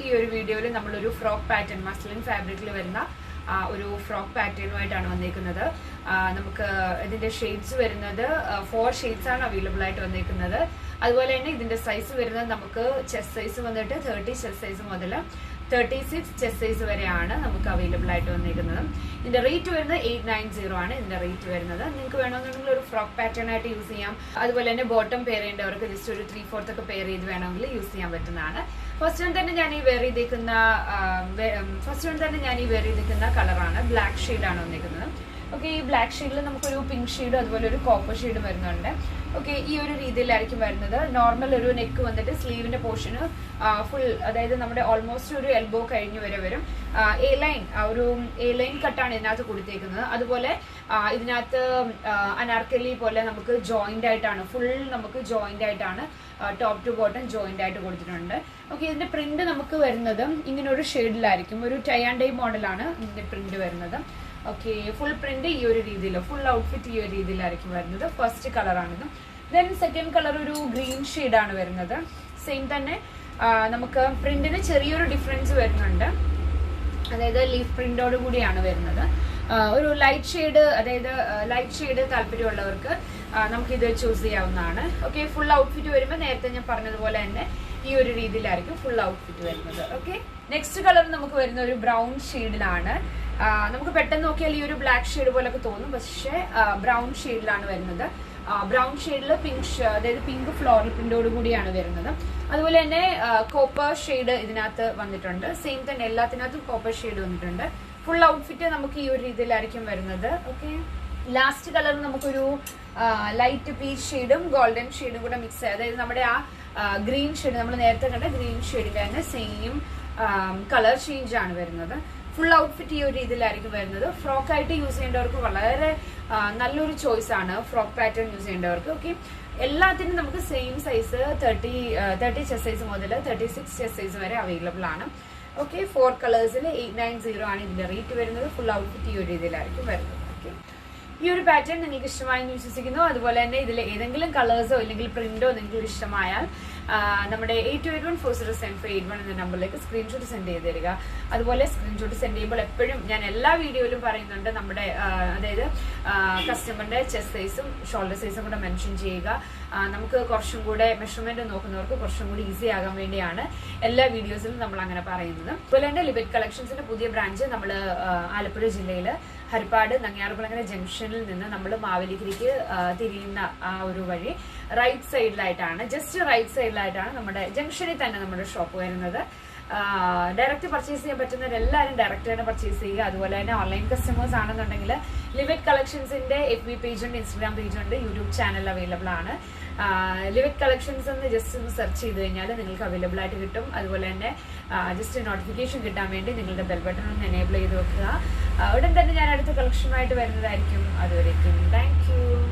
ഈ ഒരു വീഡിയോയിൽ നമ്മളൊരു ഫ്രോക്ക് പാറ്റേൺ മസ്ലിൻ ഫാബ്രിക്കിൽ വരുന്ന ഒരു ഫ്രോക്ക് പാറ്റേണുമായിട്ടാണ് വന്നിരിക്കുന്നത് നമുക്ക് ഇതിന്റെ ഷെയ്ഡ്സ് വരുന്നത് ഫോർ ഷെയ്ഡ്സ് ആണ് അവൈലബിൾ ആയിട്ട് വന്നിരിക്കുന്നത് അതുപോലെ തന്നെ ഇതിന്റെ സൈസ് വരുന്നത് നമുക്ക് ചെസ്റ്റ് സൈസ് വന്നിട്ട് തേർട്ടി ചെസ്റ്റ് സൈസ് മുതൽ തേർട്ടി സിക്സ് ചെസ് സൈസ് വരെയാണ് നമുക്ക് അവൈലബിൾ ആയിട്ട് വന്നിരിക്കുന്നത്. ഇതിന്റെ റേറ്റ് വരുന്നത് എയ്റ്റ് നയൻ സീറോ ആണ് ഇതിന്റെ റേറ്റ് വരുന്നത്. നിങ്ങൾക്ക് വേണമെന്നുണ്ടെങ്കിൽ ഒരു ഫ്രോക്ക് പാറ്റേൺ ആയിട്ട് യൂസ് ചെയ്യാം. അതുപോലെ തന്നെ ബോട്ടം പെയർ ചെയ്യേണ്ടവർക്ക് ജസ്റ്റ് ഒരു ത്രീ ഫോർത്ത് ഒക്കെ പെയർ ചെയ്ത് വേണമെങ്കിൽ യൂസ് ചെയ്യാൻ പറ്റുന്നതാണ്. ഫസ്റ്റ് വൺ തന്നെ ഞാൻ ഈ വെയർ ചെയ്തേക്കുന്ന ഫസ്റ്റ് വൺ തന്നെ ഞാൻ ഈ വെയർ ചെയ്തേക്കുന്ന കളറാണ് ബ്ലാക്ക് ആണ് വന്നിരിക്കുന്നത്. ഓക്കെ ഈ ബ്ലാക്ക് ഷെയ്ഡിൽ നമുക്കൊരു പിങ്ക് ഷെയ്ഡും അതുപോലെ ഒരു കോപ്പർ ഷെയ്ഡും വരുന്നുണ്ട്. ഓക്കെ ഈ ഒരു രീതിയിലായിരിക്കും വരുന്നത്. നോർമൽ ഒരു നെക്ക് വന്നിട്ട് സ്ലീവിന്റെ പോർഷന് ഫുൾ അതായത് നമ്മുടെ ഓൾമോസ്റ്റ് ഒരു എൽബോ കഴിഞ്ഞ് വരെ വരും. എ ലൈൻ ഒരു എ ലൈൻ കട്ടാണ് ഇതിനകത്ത് കൊടുത്തേക്കുന്നത്. അതുപോലെ ഇതിനകത്ത് അനാർക്കലി പോലെ നമുക്ക് ജോയിന്റ് ആയിട്ടാണ് ഫുൾ നമുക്ക് ജോയിന്റ് ആയിട്ടാണ് ടോപ്പ് ടു ബോട്ടം ജോയിന്റ് ആയിട്ട് കൊടുത്തിട്ടുണ്ട്. ഓക്കെ ഇതിന്റെ പ്രിന്റ് നമുക്ക് വരുന്നത് ഇങ്ങനെ ഒരു ഷെയ്ഡിലായിരിക്കും ഒരു ടൈ ആൻഡ് ടൈ മോഡലാണ് ഇതിന്റെ പ്രിന്റ് വരുന്നത്. ഓക്കെ ഫുൾ പ്രിന്റ് ഈ ഒരു രീതിയിൽ ഫുൾ ഔട്ട്ഫിറ്റ് ഈ ഒരു രീതിയിലായിരിക്കും വരുന്നത്. ഫസ്റ്റ് കളറാണിത് ദെൻ സെക്കൻഡ് കളർ ഒരു ഗ്രീൻ ആണ് വരുന്നത്. സെയിം തന്നെ നമുക്ക് പ്രിന്റിന് ചെറിയൊരു ഡിഫറൻസ് വരുന്നുണ്ട്. അതായത് ലീഫ് പ്രിന്റോട് കൂടിയാണ് വരുന്നത്. ഒരു ലൈറ്റ് ഷെയ്ഡ് അതായത് ലൈറ്റ് ഷെയ്ഡ് താല്പര്യമുള്ളവർക്ക് നമുക്കിത് ചൂസ് ചെയ്യാവുന്നതാണ്. ഓക്കെ ഫുൾ ഔട്ട്ഫിറ്റ് വരുമ്പോൾ നേരത്തെ ഞാൻ പറഞ്ഞതുപോലെ തന്നെ ഈ ഒരു രീതിയിലായിരിക്കും ഫുൾ ഔട്ട്ഫിറ്റ് വരുന്നത്. ഓക്കെ നെക്സ്റ്റ് കളർ നമുക്ക് വരുന്ന ഒരു ബ്രൗൺ ഷെയ്ഡിലാണ് നമുക്ക് പെട്ടെന്ന് നോക്കിയാൽ ഈ ഒരു ബ്ലാക്ക് ഷെയ്ഡ് പോലൊക്കെ തോന്നും. പക്ഷേ ബ്രൗൺ ഷെയ്ഡിലാണ് വരുന്നത്. ബ്രൗൺ ഷെയ്ഡിൽ പിങ്ക് അതായത് പിങ്ക് ഫ്ലോറൽ പ്രിന്റോട് കൂടിയാണ് വരുന്നത്. അതുപോലെ തന്നെ കോപ്പർ ഷെയ്ഡ് ഇതിനകത്ത് വന്നിട്ടുണ്ട്. സെയിം തന്നെ എല്ലാത്തിനകത്തും കോപ്പർ ഷെയ്ഡ് വന്നിട്ടുണ്ട്. ഫുൾ ഔട്ട്ഫിറ്റ് നമുക്ക് ഈ ഒരു രീതിയിലായിരിക്കും വരുന്നത്. ഓക്കെ ലാസ്റ്റ് കളർ നമുക്കൊരു ലൈറ്റ് പീച്ച് ഷെയ്ഡും ഗോൾഡൻ ഷെയ്ഡും കൂടെ മിക്സ് ആയി അതായത് നമ്മുടെ ആ ഗ്രീൻ ഷെയ്ഡ് നമ്മൾ നേരത്തെ കണ്ട ഗ്രീൻ ഷെയ്ഡിന്റെ തന്നെ സെയിം കളർ ചേഞ്ച് ആണ് വരുന്നത്. ഫുൾ ഔട്ട്ഫിറ്റ് ഈ ഒരു രീതിയിലായിരിക്കും വരുന്നത്. ഫ്രോക്ക് ആയിട്ട് യൂസ് ചെയ്യേണ്ടവർക്ക് വളരെ നല്ലൊരു ചോയ്സ് ആണ് ഫ്രോക്ക് പാറ്റേൺ യൂസ് ചെയ്യേണ്ടവർക്ക്. ഓക്കെ എല്ലാത്തിനും നമുക്ക് same size thirty thirty chest size മുതൽ തേർട്ടി സിക്സ് ചെസ് സൈസ് വരെ അവൈലബിൾ ആണ്. ഓക്കെ ഫോർ കളേഴ്സിൽ എയ്റ്റ് നയൻ സീറോ ആണ് ഇതിന്റെ റേറ്റ് വരുന്നത്. ഫുൾ ഔട്ട്ഫിറ്റ് ഈ ഒരു രീതിയിലായിരിക്കും വരുന്നത്. ഓക്കെ ഈ ഒരു പാറ്റേൺ നിങ്ങൾക്ക് ഇഷ്ടമായി എന്ന് വിശ്വസിക്കുന്നു. അതുപോലെ തന്നെ ഇതിൽ ഏതെങ്കിലും കളേഴ്സോ അല്ലെങ്കിൽ പ്രിന്റോ നിങ്ങൾക്ക് ഇഷ്ടമായാൽ നമ്മുടെ eight two eight one four zero seven four eight one എന്ന നമ്പറിലേക്ക് സ്ക്രീൻഷോട്ട് സെൻഡ് ചെയ്ത് തരിക. അതുപോലെ സ്ക്രീൻഷോട്ട് സെൻഡ് ചെയ്യുമ്പോൾ എപ്പോഴും ഞാൻ എല്ലാ വീഡിയോയിലും പറയുന്നുണ്ട് നമ്മുടെ അതായത് കസ്റ്റമറിന്റെ ചെസ്റ്റ് സൈസും ഷോൾഡർ സൈസും കൂടെ മെൻഷൻ ചെയ്യുക. നമുക്ക് കുറച്ചും കൂടെ മെഷർമെന്റ് നോക്കുന്നവർക്ക് കുറച്ചും കൂടി ഈസി ആകാൻ വേണ്ടിയാണ് എല്ലാ വീഡിയോസിലും നമ്മൾ അങ്ങനെ പറയുന്നത്. അതുപോലെ തന്നെ ലിബിറ്റ് കളക്ഷൻസിന്റെ പുതിയ ബ്രാഞ്ച് നമ്മൾ ആലപ്പുഴ ജില്ലയിൽ ഹരിപ്പാട് നങ്ങിയാറുകുളങ്ങര ജംഗ്ഷനിൽ നിന്ന് നമ്മൾ മാവേലിക്കരയ്ക്ക് തിരിയുന്ന ആ ഒരു വഴി റൈറ്റ് സൈഡിലായിട്ടാണ് ജസ്റ്റ് റൈറ്റ് സൈഡിലായിട്ടാണ് നമ്മുടെ ജംഗ്ഷനിൽ തന്നെ നമ്മുടെ ഷോപ്പ് വരുന്നത്. ഡയറക്റ്റ് പർച്ചേസ് ചെയ്യാൻ പറ്റുന്നവർ എല്ലാവരും ഡയറക്റ്റ് തന്നെ പർച്ചേസ് ചെയ്യുക. അതുപോലെ തന്നെ ഓൺലൈൻ കസ്റ്റമേഴ്സ് ആണെന്നുണ്ടെങ്കിൽ ലിവിറ്റ് കളക്ഷൻസിന്റെ എഫ് ബി പേജ് ഉണ്ട് ഇൻസ്റ്റാഗ്രാം ഉണ്ട് യൂട്യൂബ് ചാനൽ അവൈലബിൾ ആണ്. ലിവിറ്റ് കളക്ഷൻസ് എന്ന് ജസ്റ്റ് ഒന്ന് സെർച്ച് ചെയ്ത് കഴിഞ്ഞാൽ നിങ്ങൾക്ക് അവൈലബിൾ ആയിട്ട് കിട്ടും. അതുപോലെ തന്നെ ജസ്റ്റ് നോട്ടിഫിക്കേഷൻ കിട്ടാൻ വേണ്ടി നിങ്ങളുടെ ബെൽ ബട്ടൺ ഒന്ന് എനേബിൾ ചെയ്ത് വെക്കുക. ഉടൻ തന്നെ ഞാൻ അടുത്ത കളക്ഷനുമായിട്ട് വരുന്നതായിരിക്കും. അതുവരേക്കും താങ്ക്